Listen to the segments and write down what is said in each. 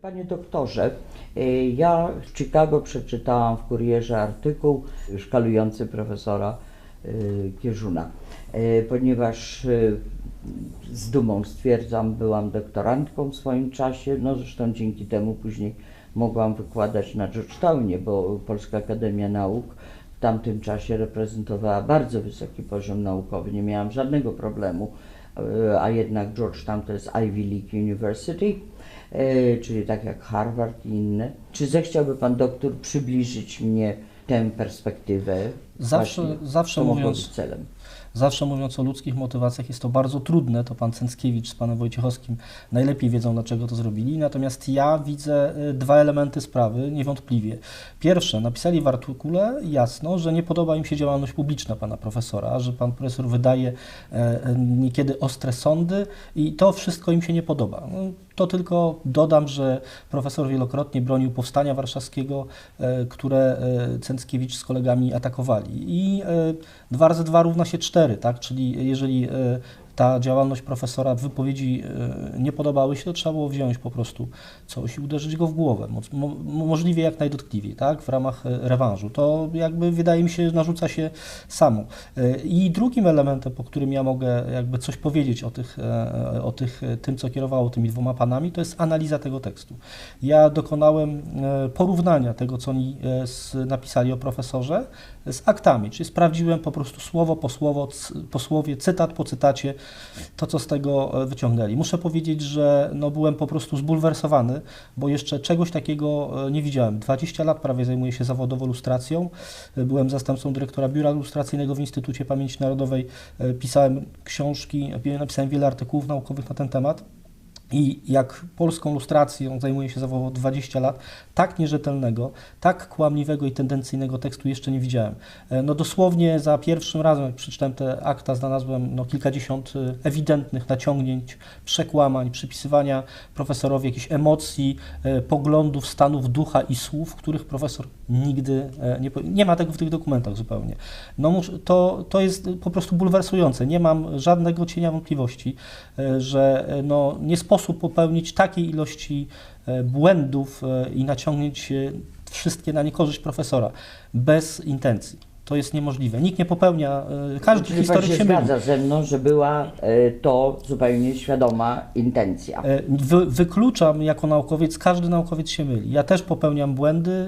Panie doktorze, y, ja w Chicago przeczytałam w kurierze artykuł szkalujący profesora Kierzuna, Y, ponieważ y, z dumą stwierdzam, byłam doktorantką w swoim czasie, no zresztą dzięki temu później mogłam wykładać na Georgetownie, bo Polska Akademia Nauk w tamtym czasie reprezentowała bardzo wysoki poziom naukowy, nie miałam żadnego problemu, a jednak Georgetown to jest Ivy League University, e, czyli tak jak Harvard i inne. Czy zechciałby Pan doktor przybliżyć mnie tę perspektywę? Zawsze- zawsze mówiąc- celem. Zawsze mówiąc o ludzkich motywacjach jest to bardzo trudne, to pan Cęckiewicz z panem Wojciechowskim najlepiej wiedzą, dlaczego to zrobili. Natomiast ja widzę y, dwa elementy sprawy niewątpliwie. Pierwsze, napisali w artykule jasno, że nie podoba im się działalność publiczna pana profesora, że pan profesor wydaje e, e, niekiedy ostre sądy i to wszystko im się nie podoba. To tylko dodam, że profesor wielokrotnie bronił powstania warszawskiego, e, które e, Cęckiewicz z kolegami atakowali. I e, dwa razy dwa równa się cztery, tak? Czyli jeżeli e, ta działalność profesora, wypowiedzi e, nie podobały się, to trzeba było wziąć po prostu coś i uderzyć go w głowę, możliwie jak najdotkliwiej, tak? W ramach e, rewanżu. To jakby wydaje mi się, narzuca się samo. E, I drugim elementem, po którym ja mogę jakby coś powiedzieć o, tych, o tych, tym, co kierowało tymi dwoma panami, to jest analiza tego tekstu. Ja dokonałem porównania tego, co oni napisali o profesorze z aktami, czyli sprawdziłem po prostu słowo po, słowo, po słowie, cytat po cytacie, to, co z tego e, wyciągnęli. Muszę powiedzieć, że no, byłem po prostu zbulwersowany, bo jeszcze czegoś takiego e, nie widziałem. 20 lat prawie zajmuję się zawodowo lustracją. E, Byłem zastępcą dyrektora Biura Lustracyjnego w Instytucie Pamięci Narodowej. Pisałem książki, napisałem wiele artykułów naukowych na ten temat. I jak polską lustracją zajmuję się zawodowo 20 lat, tak nierzetelnego, tak kłamliwego i tendencyjnego tekstu jeszcze nie widziałem. E, No dosłownie za pierwszym razem, jak przeczytałem te akta, znalazłem no, kilkadziesiąt e, ewidentnych naciągnięć, przekłamań, przypisywania profesorowi jakichś emocji, e, poglądów, stanów ducha i słów, których profesor nigdy nie... Nie ma tego w tych dokumentach zupełnie. No, to, to jest po prostu bulwersujące. Nie mam żadnego cienia wątpliwości, że no, nie sposób popełnić takiej ilości e, błędów e, i naciągnięć e, wszystkie na niekorzyść profesora bez intencji. To jest niemożliwe. Nikt nie popełnia, e, każdy Czyli historyk się się myli. zgadza ze mną, że była to zupełnie świadoma intencja. Wy, wykluczam jako naukowiec, każdy naukowiec się myli. Ja też popełniam błędy,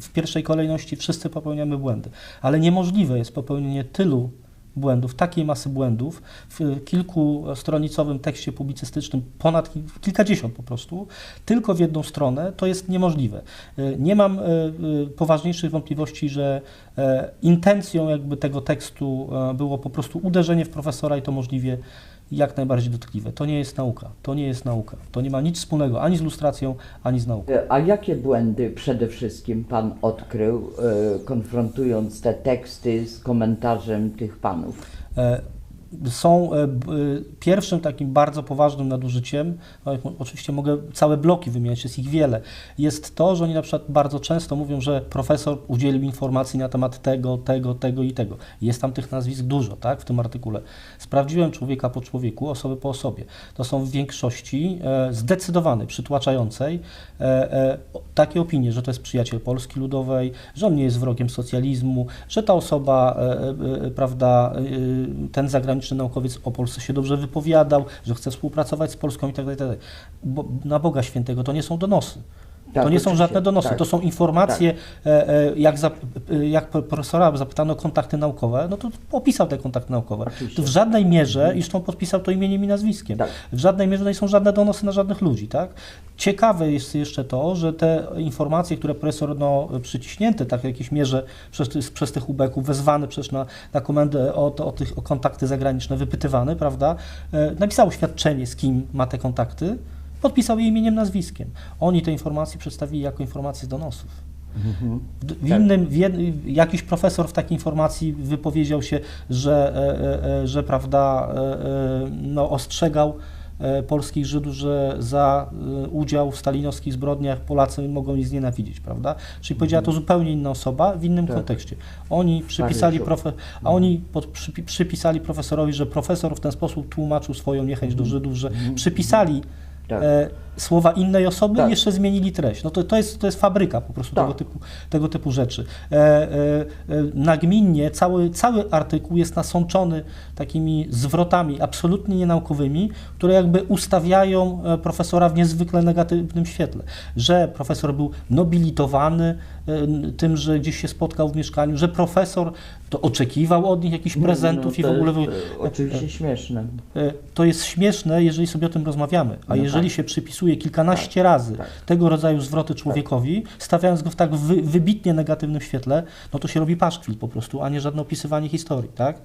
w pierwszej kolejności wszyscy popełniamy błędy, ale niemożliwe jest popełnienie tylu błędów, takiej masy błędów w kilkustronicowym tekście publicystycznym, ponad kil- kilkadziesiąt po prostu, tylko w jedną stronę, to jest niemożliwe. Y, Nie mam y, poważniejszych wątpliwości, że e, intencją jakby tego tekstu e, było po prostu uderzenie w profesora i to możliwie jak najbardziej dotkliwe. To nie jest nauka. To nie jest nauka. To nie ma nic wspólnego ani z lustracją, ani z nauką. E, A jakie błędy przede wszystkim Pan odkrył, e, konfrontując te teksty z komentarzem tych panów? Są e, e, pierwszym takim bardzo poważnym nadużyciem, no, oczywiście mogę całe bloki wymieniać, jest ich wiele, jest to, że oni na przykład bardzo często mówią, że profesor udzielił informacji na temat tego, tego, tego i tego. Jest tam tych nazwisk dużo, tak, w tym artykule. Sprawdziłem człowieka po człowieku, osobę po osobie. To są w większości e, zdecydowanej, przytłaczającej takie opinie, że to jest przyjaciel Polski Ludowej, że on nie jest wrogiem socjalizmu, że ta osoba, prawda, ten zagraniczny naukowiec o Polsce się dobrze wypowiadał, że chce współpracować z Polską i tak dalej, tak. Bo, na Boga Świętego to nie są donosy. Tak, to nie są żadne donosy, tak. to są informacje, e, e, jak, zap, e, jak profesora zapytano o kontakty naukowe, no to opisał te kontakty naukowe. Oczywiście. To w żadnej mierze, iż on podpisał to imieniem i nazwiskiem, Tak. w żadnej mierze nie są żadne donosy na żadnych ludzi, tak? Ciekawe jest jeszcze to, że te informacje, które profesor no, przyciśnięty tak w jakiejś mierze przez, przez tych ubeków, wezwany przecież na, na komendę o, o, tych, o kontakty zagraniczne, wypytywany, prawda, napisał oświadczenie, z kim ma te kontakty, podpisał je imieniem, nazwiskiem. Oni te informacje przedstawili jako informacje z donosów. W, w Tak. innym, w jed, jakiś profesor w takiej informacji wypowiedział się, że, e, e, e, że prawda, e, no, ostrzegał polskich Żydów, że za udział w stalinowskich zbrodniach Polacy mogą ich znienawidzić, prawda? Czyli powiedziała to zupełnie inna osoba w innym Tak. kontekście. Oni przypisali, profe, a oni pod, przypi, przypisali profesorowi, że profesor w ten sposób tłumaczył swoją niechęć do Żydów, że przypisali Tak. e, słowa innej osoby Tak. i jeszcze zmienili treść. No to, to, jest, to jest fabryka po prostu Tak. tego, typu, tego typu rzeczy. E, e, e, nagminnie cały, cały artykuł jest nasączony takimi zwrotami absolutnie nienaukowymi, które jakby ustawiają e, profesora w niezwykle negatywnym świetle. Że profesor był nobilitowany e, tym, że gdzieś się spotkał w mieszkaniu, że profesor to oczekiwał od nich jakichś prezentów No, i w ogóle... Jest, oczywiście śmieszne. To jest śmieszne, jeżeli sobie o tym rozmawiamy, a No jeżeli tak. się przypisuje kilkanaście razy tak. tego rodzaju zwroty człowiekowi, stawiając go w tak wy, wybitnie negatywnym świetle, no to się robi paszkwil po prostu, a nie żadne opisywanie historii, tak?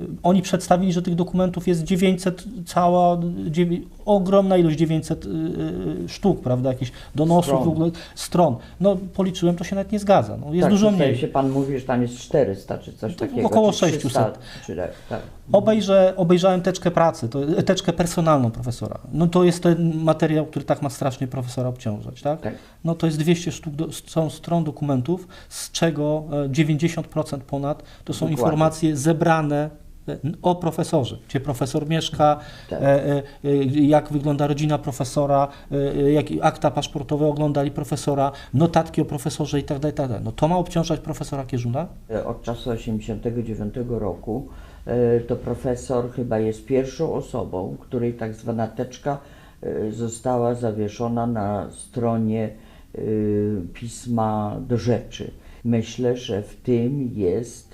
E, e, Oni przedstawili, że tych dokumentów jest 900, cała, dziewię- ogromna ilość, 900 y, y, sztuk, prawda, jakichś donosów, Stron. ogóle stron. No policzyłem, to się nawet nie zgadza, no, jest tak, dużo mniej. się pan mówi, że tam jest 400 czy coś To takiego. około czy 600. 300, Czy, tak. Obejrzę, obejrzałem teczkę pracy, to, teczkę personalną profesora. No to jest ten materiał, który tak ma strasznie profesora obciążać, tak? Tak. No to jest 200 sztuk do, stron, stron dokumentów, z czego e, 90% ponad to są Dokładnie. informacje zebrane e, o profesorze, gdzie profesor mieszka, Tak. e, e, jak wygląda rodzina profesora, e, e, jak akta paszportowe oglądali profesora, notatki o profesorze i tak dalej, tak. No to ma obciążać profesora Kierzuna? Od czasu 89 roku to profesor chyba jest pierwszą osobą, której tak zwana teczka została zawieszona na stronie pisma do rzeczy. Myślę, że w tym jest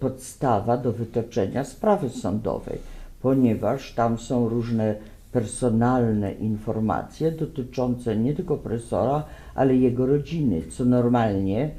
podstawa do wytoczenia sprawy sądowej, ponieważ tam są różne personalne informacje dotyczące nie tylko profesora, ale jego rodziny, co normalnie e,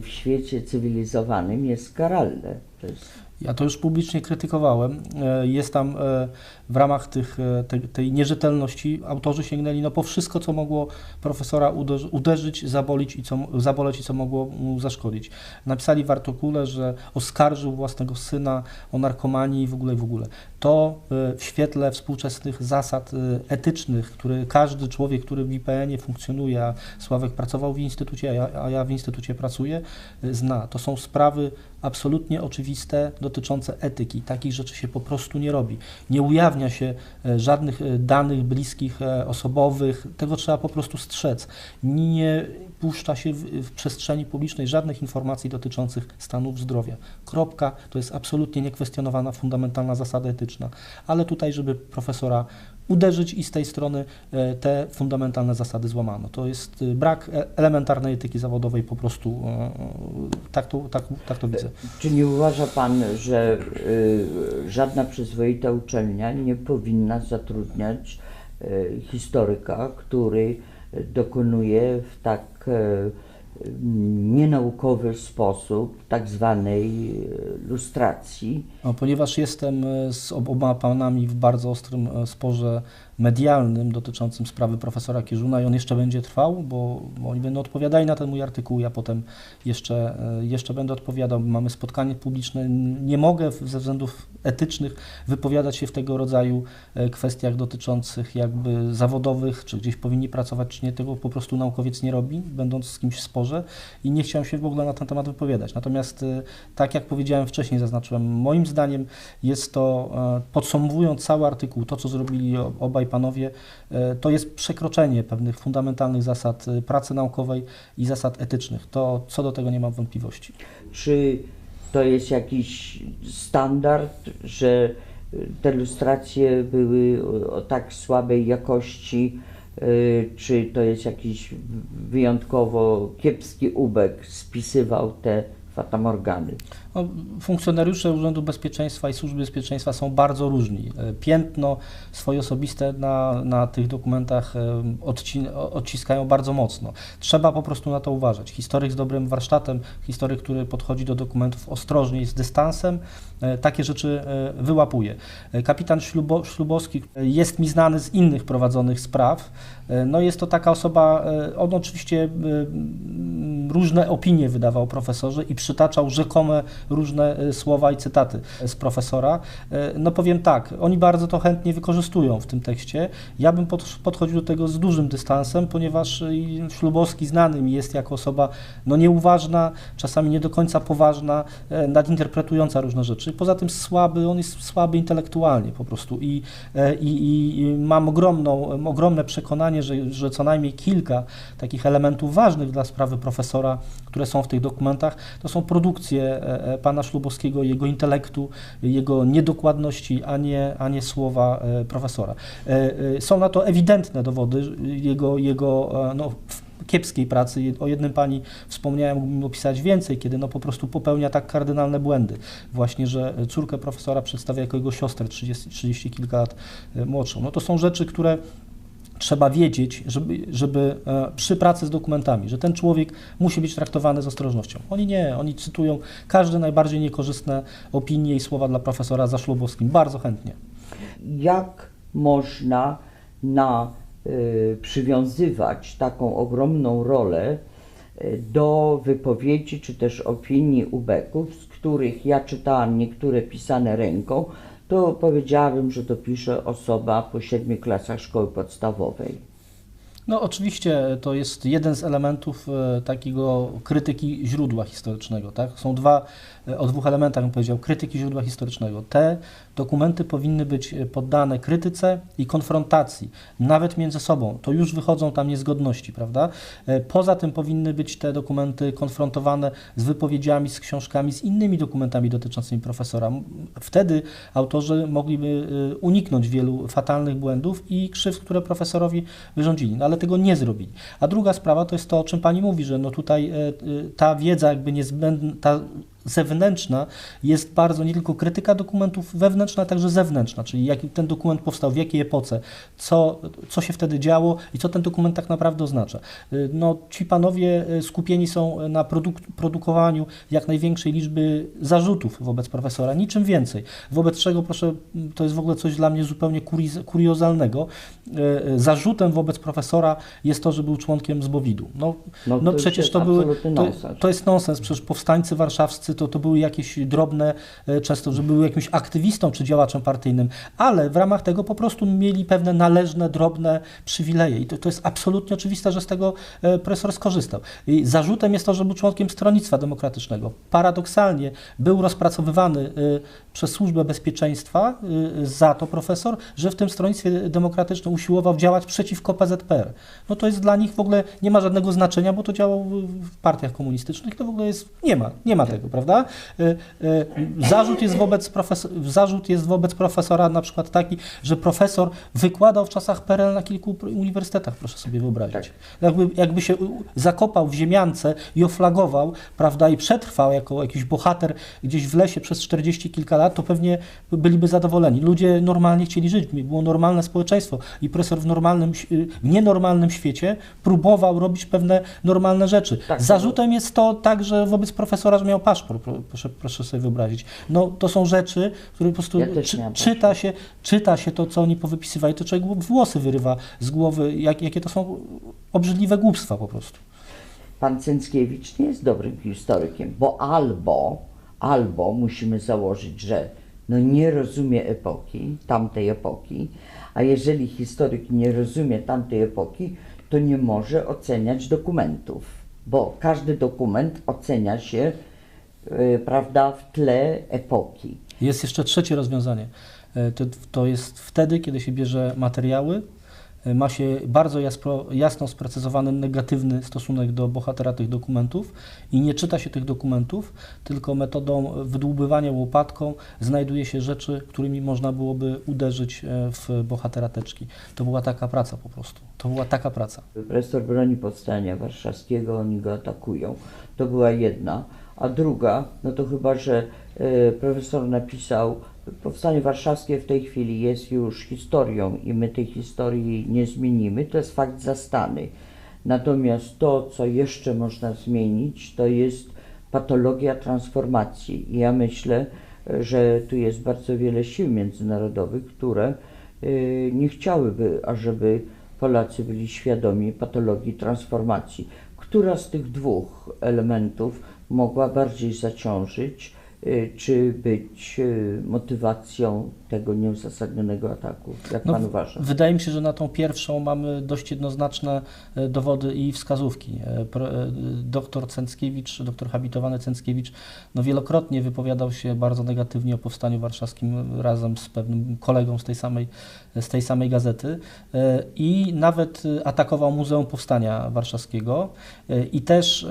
w świecie cywilizowanym jest karalne. Jest Ja to już publicznie krytykowałem. E, Jest tam e, w ramach tych, e, tej, tej nierzetelności autorzy sięgnęli no, po wszystko, co mogło profesora uderzy, uderzyć, zabolić i co, zaboleć i co mogło mu zaszkodzić. Napisali w artykule, że oskarżył własnego syna o narkomanii i w ogóle i w ogóle. To w świetle współczesnych zasad etycznych, które każdy człowiek, który w IPN-ie funkcjonuje, a Sławek pracował w instytucie, a ja, a ja w instytucie pracuję, zna. To są sprawy absolutnie oczywiste dotyczące etyki. Takich rzeczy się po prostu nie robi. Nie ujawnia się e, żadnych e, danych bliskich, e, osobowych. Tego trzeba po prostu strzec. Nie puszcza się w, w przestrzeni publicznej żadnych informacji dotyczących stanów zdrowia. Kropka. To jest absolutnie niekwestionowana, fundamentalna zasada etyczna. Ale tutaj, żeby profesora uderzyć i z tej strony e, te fundamentalne zasady złamano. To jest e, brak e, elementarnej etyki zawodowej, po prostu tak to, tak, tak to widzę. Czy nie uważa Pan, że żadna przyzwoita uczelnia nie powinna zatrudniać historyka, który dokonuje w tak nienaukowy sposób tak zwanej y, lustracji? No, ponieważ jestem e, z oboma panami w bardzo ostrym e, sporze medialnym dotyczącym sprawy profesora Kierzuna i on jeszcze będzie trwał, bo, oni będą odpowiadali na ten mój artykuł, ja potem jeszcze, e, jeszcze będę odpowiadał. Mamy spotkanie publiczne. Nie mogę ze względów etycznych wypowiadać się w tego rodzaju e, kwestiach dotyczących jakby zawodowych, czy gdzieś powinni pracować, czy nie. Tego po prostu naukowiec nie robi, będąc z kimś w sporze i nie chciałem się w ogóle na ten temat wypowiadać. Natomiast e, tak jak powiedziałem wcześniej, zaznaczyłem, moim zdaniem jest to, podsumowując cały artykuł, to co zrobili obaj panowie, e, to jest przekroczenie pewnych fundamentalnych zasad e, pracy naukowej i zasad etycznych. To co do tego nie mam wątpliwości. Czy to jest jakiś standard, że y, te lustracje były o- tak słabej jakości, czy to jest jakiś wyjątkowo kiepski ubek spisywał te fatamorgany? No, funkcjonariusze Urzędu Bezpieczeństwa i Służby Bezpieczeństwa są bardzo różni. E, Piętno swoje osobiste na, na tych dokumentach e, odci, odciskają bardzo mocno. Trzeba po prostu na to uważać. Historyk z dobrym warsztatem, historyk, który podchodzi do dokumentów ostrożnie z dystansem, e, takie rzeczy wyłapuje. Kapitan Ślubo, Ślubowski jest mi znany z innych prowadzonych spraw. No jest to taka osoba, on oczywiście różne opinie wydawał profesorze i przytaczał rzekome różne e, słowa i cytaty z profesora. E, No powiem tak, oni bardzo to chętnie wykorzystują w tym tekście. Ja bym pod, podchodził do tego z dużym dystansem, ponieważ e, Ślubowski znany mi jest jako osoba no, nieuważna, czasami nie do końca poważna, e, nadinterpretująca różne rzeczy. Poza tym słaby, on jest słaby intelektualnie po prostu i, e, i, i mam ogromną, ogromne przekonanie, że, że co najmniej kilka takich elementów ważnych dla sprawy profesora, które są w tych dokumentach, to są produkcje e, e, pana Ślubowskiego, jego intelektu, jego niedokładności, a nie, a nie słowa e, profesora. Są na to ewidentne dowody jego, jego no, kiepskiej pracy. O jednym pani wspomniałem, mógłbym opisać więcej, kiedy no po prostu popełnia tak kardynalne błędy. Właśnie, że córkę profesora przedstawia jako jego siostrę 30, 30 kilka lat młodszą. No to są rzeczy, które trzeba wiedzieć, żeby, żeby e, przy pracy z dokumentami, że ten człowiek musi być traktowany z ostrożnością. Oni nie, oni cytują każde najbardziej niekorzystne opinie i słowa dla profesora Zaszlubowskim bardzo chętnie. jak można na, y, przywiązywać taką ogromną rolę y, do wypowiedzi czy też opinii ubeków, z których ja czytałam niektóre pisane ręką, to powiedziałabym, że to pisze osoba po siedmiu klasach szkoły podstawowej. No oczywiście to jest jeden z elementów e, takiego krytyki źródła historycznego. Tak? Są dwa, o dwóch elementach bym powiedział, krytyki źródła historycznego. Te dokumenty powinny być e, poddane krytyce i konfrontacji, nawet między sobą. To już wychodzą tam niezgodności, prawda? E, Poza tym powinny być te dokumenty konfrontowane z wypowiedziami, z książkami, z innymi dokumentami dotyczącymi profesora. Wtedy autorzy mogliby e, uniknąć wielu fatalnych błędów i krzywd, które profesorowi wyrządzili, no ale tego nie zrobili. A druga sprawa to jest to, o czym Pani mówi, że no tutaj e, e, ta wiedza jakby niezbędna, ta zewnętrzna jest bardzo nie tylko krytyka dokumentów wewnętrzna, a także zewnętrzna, czyli jaki ten dokument powstał, w jakiej epoce, co, co się wtedy działo i co ten dokument tak naprawdę oznacza. Y, No, ci panowie y, skupieni są na produk produkowaniu jak największej liczby zarzutów wobec profesora, niczym więcej. Wobec czego, proszę, to jest w ogóle coś dla mnie zupełnie kuriozalnego. Y, y, Zarzutem wobec profesora jest to, że był członkiem zbowidu. No, No, no przecież to były, to, to jest nonsens, przecież powstańcy warszawscy to, to były jakieś drobne, e, często, że były jakimś aktywistą czy działaczem partyjnym, ale w ramach tego po prostu mieli pewne należne, drobne przywileje i to, to jest absolutnie oczywiste, że z tego e, profesor skorzystał. I zarzutem jest to, że był członkiem Stronnictwa Demokratycznego. Paradoksalnie był rozpracowywany e, przez Służbę Bezpieczeństwa za to profesor, że w tym Stronnictwie Demokratycznym usiłował działać przeciwko PZPR. No to jest dla nich w ogóle nie ma żadnego znaczenia, bo to działał w- w partiach komunistycznych, to w ogóle jest, nie ma, nie ma tego, prawda? Y, y, Zarzut jest wobec, profesor, zarzut jest wobec profesora na przykład taki, że profesor wykładał w czasach PRL na kilku uniwersytetach, proszę sobie wyobrazić. Tak. Jakby, jakby się zakopał w ziemiance i oflagował, prawda, i przetrwał jako jakiś bohater gdzieś w lesie przez 40 kilka lat, to pewnie byliby zadowoleni. Ludzie normalnie chcieli żyć, było normalne społeczeństwo i profesor w normalnym, ś- w nienormalnym świecie próbował robić pewne normalne rzeczy. Tak, Zarzutem jest to także wobec profesora, że miał paszport, pro- proszę, proszę sobie wyobrazić. No to są rzeczy, które po prostu Ja czy, czyta, się, czyta się to, co oni powypisywali, to człowiek włosy wyrywa z głowy, jak, jakie to są obrzydliwe głupstwa po prostu. Pan Cęckiewicz nie jest dobrym historykiem, bo albo, albo musimy założyć, że no nie rozumie epoki, tamtej epoki, a jeżeli historyk nie rozumie tamtej epoki, to nie może oceniać dokumentów, bo każdy dokument ocenia się, prawda, w tle epoki. Jest jeszcze trzecie rozwiązanie. E, To, to jest wtedy, kiedy się bierze materiały, e, ma się bardzo jasno, jasno sprecyzowany negatywny stosunek do bohatera tych dokumentów i nie czyta się tych dokumentów, tylko metodą wydłubywania łopatką znajduje się rzeczy, którymi można byłoby uderzyć e, w bohatera teczki. To była taka praca po prostu. To była taka praca. Profesor broni powstania warszawskiego, oni go atakują. To była jedna. A druga, no to chyba, że e, profesor napisał, powstanie warszawskie w tej chwili jest już historią i my tej historii nie zmienimy, to jest fakt zastany. Natomiast to, co jeszcze można zmienić, to jest patologia transformacji. I ja myślę, e, że tu jest bardzo wiele sił międzynarodowych, które y, nie chciałyby, ażeby Polacy byli świadomi patologii transformacji, która z tych dwóch elementów mogła bardziej zaciążyć, czy być y, motywacją tego nieuzasadnionego ataku? Jak No, pan uważa? Wydaje mi się, że na tą pierwszą mamy dość jednoznaczne e, dowody i wskazówki. E, e, Doktor Cęckiewicz, doktor habilitowany Cęckiewicz, no wielokrotnie wypowiadał się bardzo negatywnie o powstaniu warszawskim razem z pewnym kolegą z tej samej, z tej samej gazety i nawet atakował Muzeum Powstania Warszawskiego i też,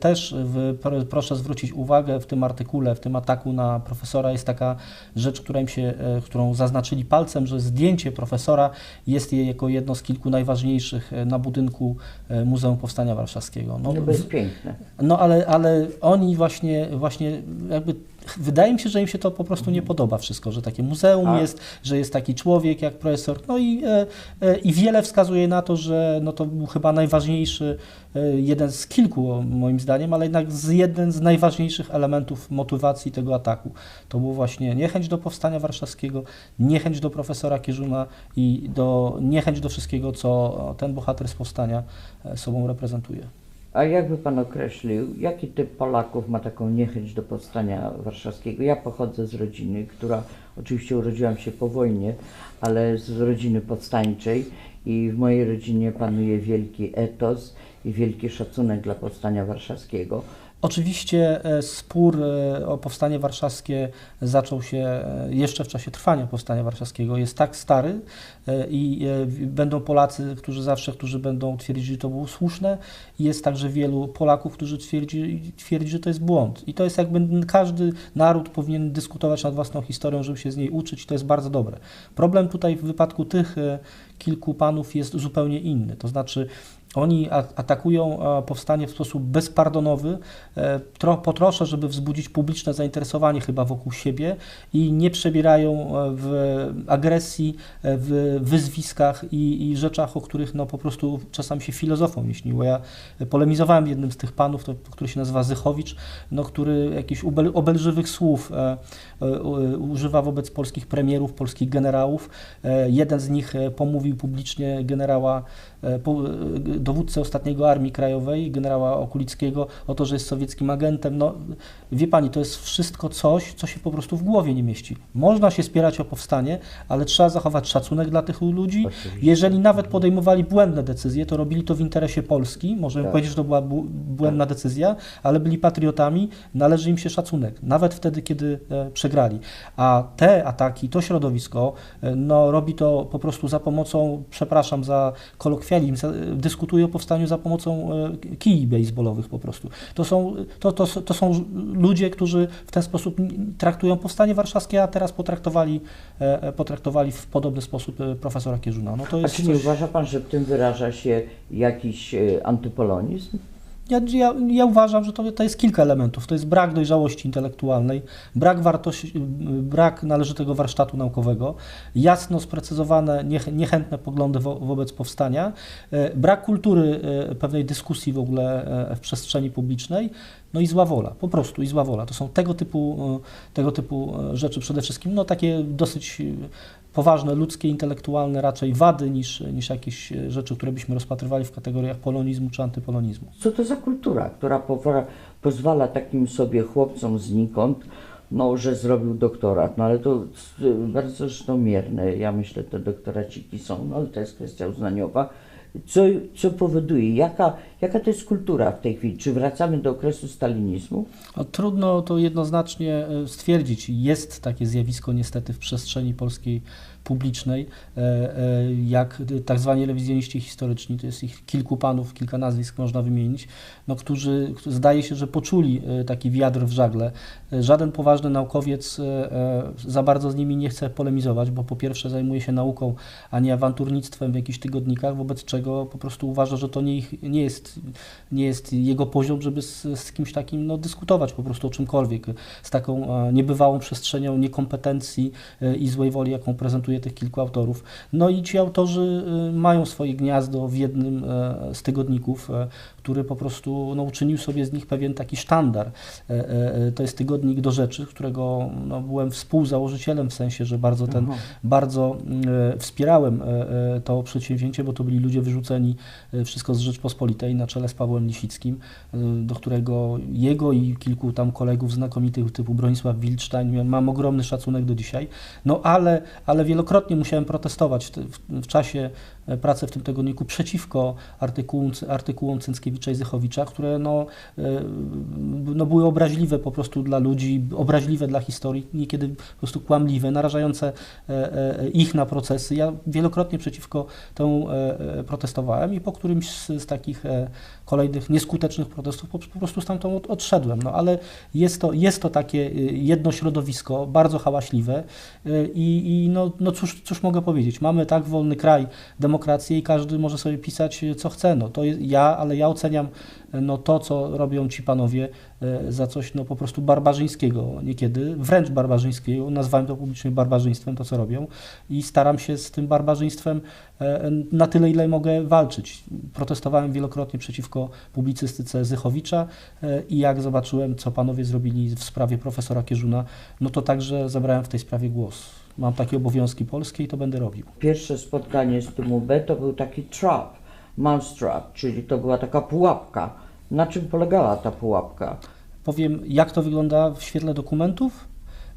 też w, pro- proszę zwrócić uwagę w tym artykule, w tym ataku na profesora jest taka rzecz, która im się, e, którą zaznaczyli palcem, że zdjęcie profesora jest je jako jedno z kilku najważniejszych e, na budynku e, Muzeum Powstania Warszawskiego. No, No, bo jest piękne. no ale, ale oni właśnie, właśnie jakby wydaje mi się, że im się to po prostu nie podoba wszystko, że takie muzeum A- jest, że jest taki człowiek jak profesor, no i, e, e, i wiele wskazuje na to, że no to był chyba najważniejszy, e, jeden z kilku moim zdaniem, ale jednak z jeden z najważniejszych elementów motywacji tego ataku. To było właśnie niechęć do powstania warszawskiego, niechęć do profesora Kierzuna i do, niechęć do wszystkiego, co ten bohater z powstania sobą reprezentuje. A jakby pan określił, jaki typ Polaków ma taką niechęć do powstania warszawskiego? Ja pochodzę z rodziny, która oczywiście urodziłam się po wojnie, ale z rodziny powstańczej i w mojej rodzinie panuje wielki etos i wielki szacunek dla powstania warszawskiego. Oczywiście e, spór e, o powstanie warszawskie zaczął się e, jeszcze w czasie trwania powstania warszawskiego. Jest tak stary i będą Polacy, którzy zawsze, którzy będą twierdzić, że to było słuszne jest także wielu Polaków, którzy twierdzi, twierdzi, że to jest błąd. I to jest jakby każdy naród powinien dyskutować nad własną historią, żeby się z niej uczyć i to jest bardzo dobre. Problem tutaj w wypadku tych kilku panów jest zupełnie inny. To znaczy oni atakują e, powstanie w sposób bezpardonowy, e, tro, po trosze, żeby wzbudzić publiczne zainteresowanie chyba wokół siebie i nie przebierają e, w agresji, w wyzwiskach i, i rzeczach, o których no, po prostu czasami się filozofą nie śniło. Ja polemizowałem jednym z tych panów, to, który się nazywa Zychowicz, no, który jakichś obelżywych słów e, e, używa wobec polskich premierów, polskich generałów. E, jeden z nich pomówił publicznie generała dowódcę ostatniego Armii Krajowej, generała Okulickiego, o to, że jest sowieckim agentem. No, wie pani, to jest wszystko coś, co się po prostu w głowie nie mieści. Można się spierać o powstanie, ale trzeba zachować szacunek dla tych ludzi. Jeżeli nawet podejmowali błędne decyzje, to robili to w interesie Polski. Możemy Tak. powiedzieć, że to była błędna decyzja, ale byli patriotami, należy im się szacunek, nawet wtedy, kiedy e, przegrali. A te ataki, to środowisko, e, no, robi to po prostu za pomocą, przepraszam za kolokwializm, e, dyskutuje o powstaniu za pomocą e, kij baseballowych po prostu. To są, to, to, to są ludzie, którzy w ten sposób traktują powstanie warszawskie, a teraz potraktowali, e, e, potraktowali w podobny sposób profesora Kierżuna. No to A jest czy nie coś... uważa pan, że w tym wyraża się jakiś antypolonizm? Ja, ja, ja uważam, że to, to jest kilka elementów. To jest brak dojrzałości intelektualnej, brak, wartości, brak należytego warsztatu naukowego, jasno sprecyzowane, niech, niechętne poglądy wo, wobec powstania, e, brak kultury e, pewnej dyskusji w ogóle e, w przestrzeni publicznej, no i zła wola, po prostu i zła wola. To są tego typu, tego typu rzeczy przede wszystkim, no takie dosyć poważne, ludzkie, intelektualne raczej wady niż, niż jakieś e, rzeczy, które byśmy rozpatrywali w kategoriach polonizmu czy antypolonizmu. Co to za kultura, która pozwala takim sobie chłopcom znikąd, no, że zrobił doktorat, no ale to y, bardzo zresztą mierne, ja myślę, te doktoraciki są, no ale to jest kwestia uznaniowa. Co, co powoduje, jaka, jaka to jest kultura w tej chwili? Czy wracamy do okresu stalinizmu? No, trudno to jednoznacznie e, stwierdzić. Jest takie zjawisko niestety w przestrzeni polskiej publicznej, e, e, jak tak zwani rewizjoniści historyczni, to jest ich kilku panów, kilka nazwisk można wymienić, no, którzy zdaje się, że poczuli taki wiatr w żagle. Żaden poważny naukowiec e, e, za bardzo z nimi nie chce polemizować, bo po pierwsze zajmuje się nauką, a nie awanturnictwem w jakichś tygodnikach, wobec czego po prostu uważa, że to nie, ich, nie, jest, nie jest jego poziom, żeby z, z kimś takim no, dyskutować po prostu o czymkolwiek, z taką e, niebywałą przestrzenią niekompetencji i złej woli, jaką prezentuje tych kilku autorów. No i ci autorzy mają swoje gniazdo w jednym z tygodników, który po prostu no, uczynił sobie z nich pewien taki sztandar. To jest tygodnik do rzeczy, którego no, byłem współzałożycielem w sensie, że bardzo ten, Aha. bardzo e, wspierałem e, e, to przedsięwzięcie, bo to byli ludzie wyrzuceni e, wszystko z Rzeczpospolitej na czele z Pawłem Lisickim, do którego jego i kilku tam kolegów znakomitych typu Bronisław Wilczstein mam ogromny szacunek do dzisiaj. No ale, ale wielokrotnie musiałem protestować w, w, w czasie e, pracy w tym tygodniku przeciwko artykułom, artykułom Cęckiewicza i Zychowicza, które no, e, no były obraźliwe po prostu dla ludzi, obraźliwe dla historii, niekiedy po prostu kłamliwe, narażające e, ich na procesy. Ja wielokrotnie przeciwko temu protestowałem i po którymś z, z takich kolejnych nieskutecznych protestów po, po prostu stamtąd od, odszedłem. No ale jest to, jest to takie y, jedno środowisko, bardzo hałaśliwe y, i, i no, no cóż, cóż mogę powiedzieć, mamy tak wolny kraj, demokrację i każdy może sobie pisać y, co chce. No, to jest, ja, ale ja oceniam no, to, co robią ci panowie za coś no, po prostu barbarzyńskiego niekiedy, wręcz barbarzyńskiego, nazwałem to publicznie barbarzyństwem, to co robią i staram się z tym barbarzyństwem e, na tyle, ile mogę walczyć. Protestowałem wielokrotnie przeciwko publicystyce Zychowicza e, i jak zobaczyłem, co panowie zrobili w sprawie profesora Kierzuna, no to także zabrałem w tej sprawie głos. Mam takie obowiązki polskie i to będę robił. Pierwsze spotkanie z tym UB to był taki trap, mousetrap, czyli to była taka pułapka. Na czym polegała ta pułapka? Powiem, jak to wygląda w świetle dokumentów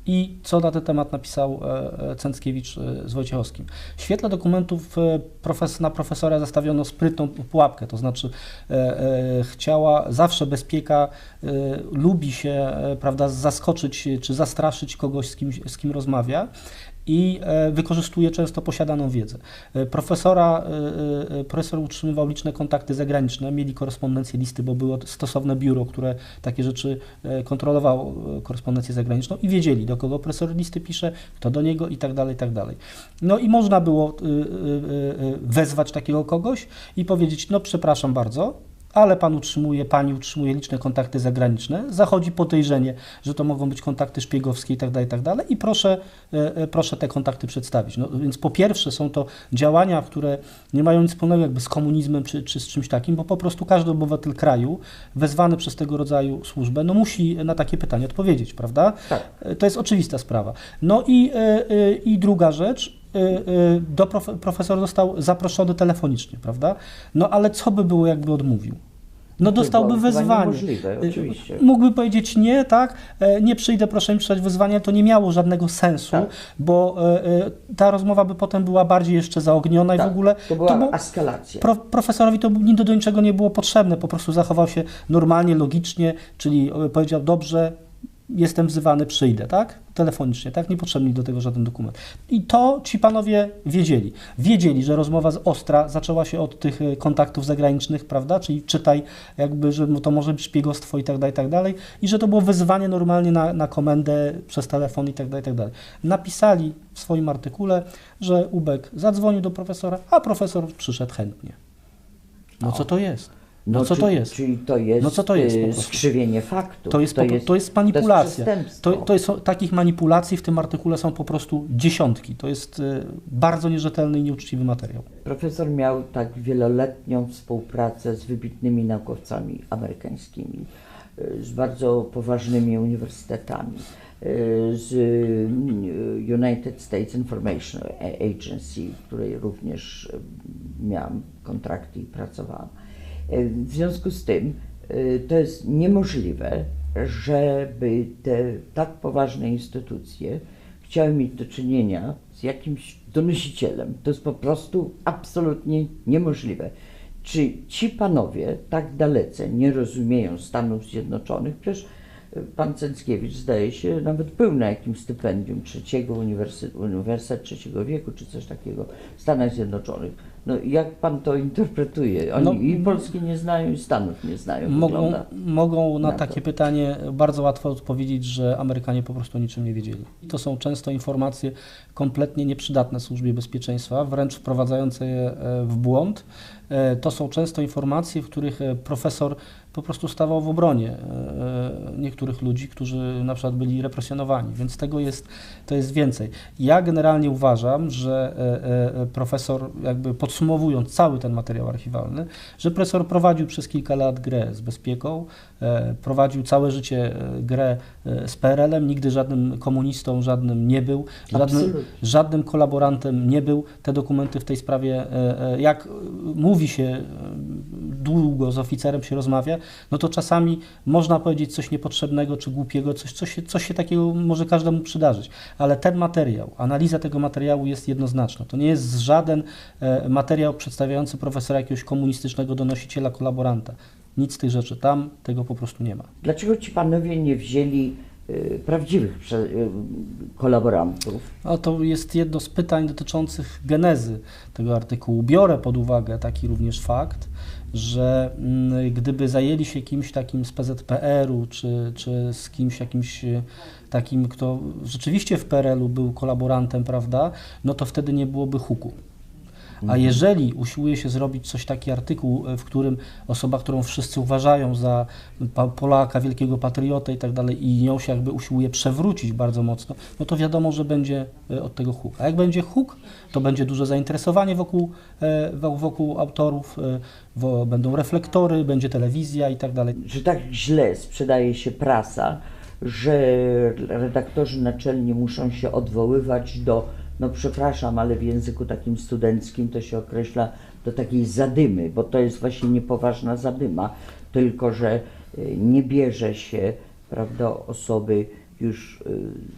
i co na ten temat napisał e, e, Cęckiewicz e, z Wojciechowskim. W świetle dokumentów profes, na profesora zastawiono sprytną pułapkę, to znaczy chciała, zawsze bezpieka lubi się, prawda, zaskoczyć czy zastraszyć kogoś, z kim, z kim rozmawia i e, wykorzystuje często posiadaną wiedzę. E, Profesora, e, profesor utrzymywał liczne kontakty zagraniczne, mieli korespondencję listy, bo było stosowne biuro, które takie rzeczy kontrolowało korespondencję zagraniczną i wiedzieli, do kogo profesor listy pisze, kto do niego i tak dalej, i tak dalej. No i można było wezwać takiego kogoś i powiedzieć, no przepraszam bardzo, ale pan utrzymuje, pani utrzymuje liczne kontakty zagraniczne, zachodzi podejrzenie, że to mogą być kontakty szpiegowskie i tak dalej, i tak dalej i proszę, e, e, proszę te kontakty przedstawić. No, więc po pierwsze są to działania, które nie mają nic wspólnego jakby z komunizmem czy, czy z czymś takim, bo po prostu każdy obywatel kraju wezwany przez tego rodzaju służbę, no musi na takie pytanie odpowiedzieć, prawda? Tak. E, To jest oczywista sprawa. No i, i druga rzecz, do profe, profesor został zaproszony telefonicznie, prawda? No ale co by było, jakby odmówił? No To dostałby wezwanie. niemożliwe, Y, oczywiście. Mógłby powiedzieć nie, tak, e, nie przyjdę, proszę mi przeczytać wezwanie, to nie miało żadnego sensu, Tak. bo e, e, ta rozmowa by potem była bardziej jeszcze zaogniona i Tak, w ogóle To była było- eskalacja. Pro, profesorowi to do, niczego nie było potrzebne, po prostu zachował się normalnie, logicznie, czyli powiedział, dobrze, jestem wzywany, przyjdę, tak? Telefonicznie, tak? Nie potrzebny mi do tego żaden dokument. I to ci panowie wiedzieli. Wiedzieli, że rozmowa z Ostra zaczęła się od tych e, kontaktów zagranicznych, prawda? Czyli czytaj jakby, że to może być szpiegostwo i tak dalej, i tak dalej. I że to było wyzwanie normalnie na, na komendę przez telefon i tak dalej, i tak dalej. Napisali w swoim artykule, że Ubek zadzwonił do profesora, a profesor przyszedł chętnie. No co to jest? No, co czy- to jest? Czyli to jest, No co to jest po y, skrzywienie faktu. To jest, po, to jest manipulacja. To jest. To, to jest, takich manipulacji w tym artykule są po prostu dziesiątki. To jest y, bardzo nierzetelny i nieuczciwy materiał. Profesor miał tak wieloletnią współpracę z wybitnymi naukowcami amerykańskimi, y, z bardzo poważnymi uniwersytetami, z United States Information Agency, w której również miałam kontrakty i pracowałam. Y, W związku z tym y, to jest niemożliwe, żeby te tak poważne instytucje chciały mieć do czynienia z jakimś donosicielem. To jest po prostu absolutnie niemożliwe. Czy ci panowie tak dalece nie rozumieją Stanów Zjednoczonych? Przecież pan Cęckiewicz zdaje się nawet był na jakimś stypendium trzeciego uniwersytetu, Uniwersytet Trzeciego Wieku, czy coś takiego w Stanach Zjednoczonych. No jak pan to interpretuje? Oni No, i Polski nie znają, i Stanów nie znają. Mogą, mogą na na to. takie pytanie bardzo łatwo odpowiedzieć, że Amerykanie po prostu niczym nie wiedzieli. I to są często informacje kompletnie nieprzydatne służbie bezpieczeństwa, wręcz wprowadzające je e, w błąd. E, To są często informacje, w których e, profesor po prostu stawał w obronie e, niektórych ludzi, którzy na przykład byli represjonowani, więc tego jest, to jest więcej. Ja generalnie uważam, że e, e, profesor jakby podsumowując cały ten materiał archiwalny, że profesor prowadził przez kilka lat grę z bezpieką, e, prowadził całe życie e, grę e, z PRL-em, nigdy żadnym komunistą, żadnym nie był, żadnym, żadnym kolaborantem nie był. Te dokumenty w tej sprawie, e, e, jak e, mówi się, e, długo z oficerem się rozmawia, no to czasami można powiedzieć coś niepotrzebnego czy głupiego, coś, coś, się- coś się takiego może każdemu przydarzyć. Ale ten materiał, analiza tego materiału jest jednoznaczna. To nie jest żaden e, materiał przedstawiający profesora jakiegoś komunistycznego donosiciela, kolaboranta. Nic z tych rzeczy tam, tego po prostu nie ma. Dlaczego ci panowie nie wzięli y, prawdziwych y, kolaborantów? No to jest jedno z pytań dotyczących genezy tego artykułu. Biorę pod uwagę taki również fakt, że mm, gdyby zajęli się kimś takim z PZPR-u, czy, czy z kimś jakimś e, takim, kto rzeczywiście w PRL-u był kolaborantem, prawda, no to wtedy nie byłoby huku. A jeżeli usiłuje się zrobić coś taki artykuł, e, w którym osoba, którą wszyscy uważają za Polaka, wielkiego patriotę i tak dalej, i nią się jakby usiłuje przewrócić bardzo mocno, no to wiadomo, że będzie e, od tego huk. A jak będzie huk, to będzie duże zainteresowanie wokół, e, wo- wokół autorów, będą reflektory, będzie telewizja i tak dalej. Że tak źle sprzedaje się prasa, że redaktorzy naczelni muszą się odwoływać do, no przepraszam, ale w języku takim studenckim to się określa do takiej zadymy, bo to jest właśnie niepoważna zadyma, tylko że y, nie bierze się, prawda, osoby już y,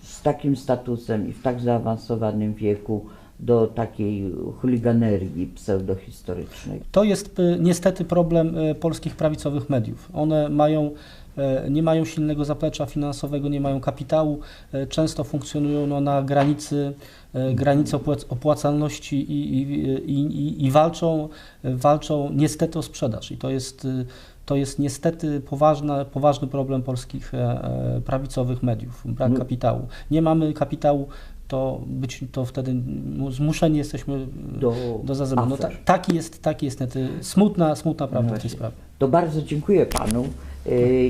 z takim statusem i w tak zaawansowanym wieku do takiej chuliganerii pseudohistorycznej. To jest e, niestety problem polskich prawicowych mediów. One mają, nie mają silnego zaplecza finansowego, nie mają kapitału, e, często funkcjonują no, na granicy, e, granicy opłac- opłacalności i, i, i, i, walczą, e, walczą niestety o sprzedaż. I to jest, e, to jest niestety poważna, poważny problem polskich e, e, prawicowych mediów, brak No. kapitału. Nie mamy kapitału, to, być, to wtedy mu- zmuszeni jesteśmy Do, do. No, ta, taki jest, taki jest niestety smutna, smutna prawda w tej sprawie. To bardzo dziękuję panu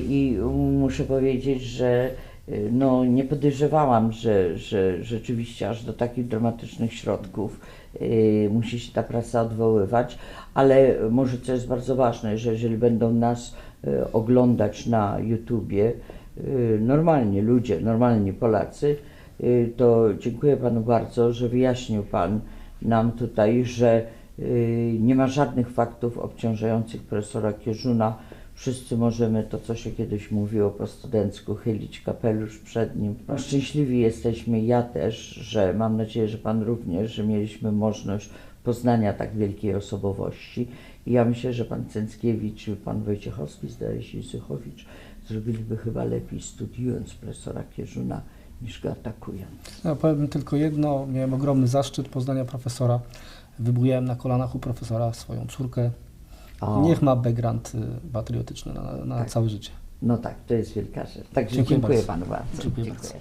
i muszę powiedzieć, że y, no, nie podejrzewałam, że, że rzeczywiście aż do takich dramatycznych środków y, musi się ta prasa odwoływać, ale może co jest bardzo ważne, że jeżeli będą nas y, oglądać na YouTubie, y, normalnie ludzie, normalni Polacy, y, to dziękuję panu bardzo, że wyjaśnił pan nam tutaj, że y, nie ma żadnych faktów obciążających profesora Kierzuna. Wszyscy możemy to, co się kiedyś mówiło po studencku, chylić kapelusz przed nim. No, szczęśliwi jesteśmy, ja też, że mam nadzieję, że Pan również, że mieliśmy możliwość poznania tak wielkiej osobowości. I ja myślę, że Pan Cęckiewicz Pan Wojciechowski, zdaje się, Sychowicz zrobiliby chyba lepiej studiując profesora Kierzuna niż go atakując. Ja powiem tylko jedno, miałem ogromny zaszczyt poznania profesora. Wybujałem na kolanach u profesora swoją córkę. O. Niech ma background y, patriotyczny na, na Tak. całe życie. No tak, to jest wielka rzecz. Także Dziękuję dziękuję, bardzo. Panu bardzo. Dziękuję bardzo.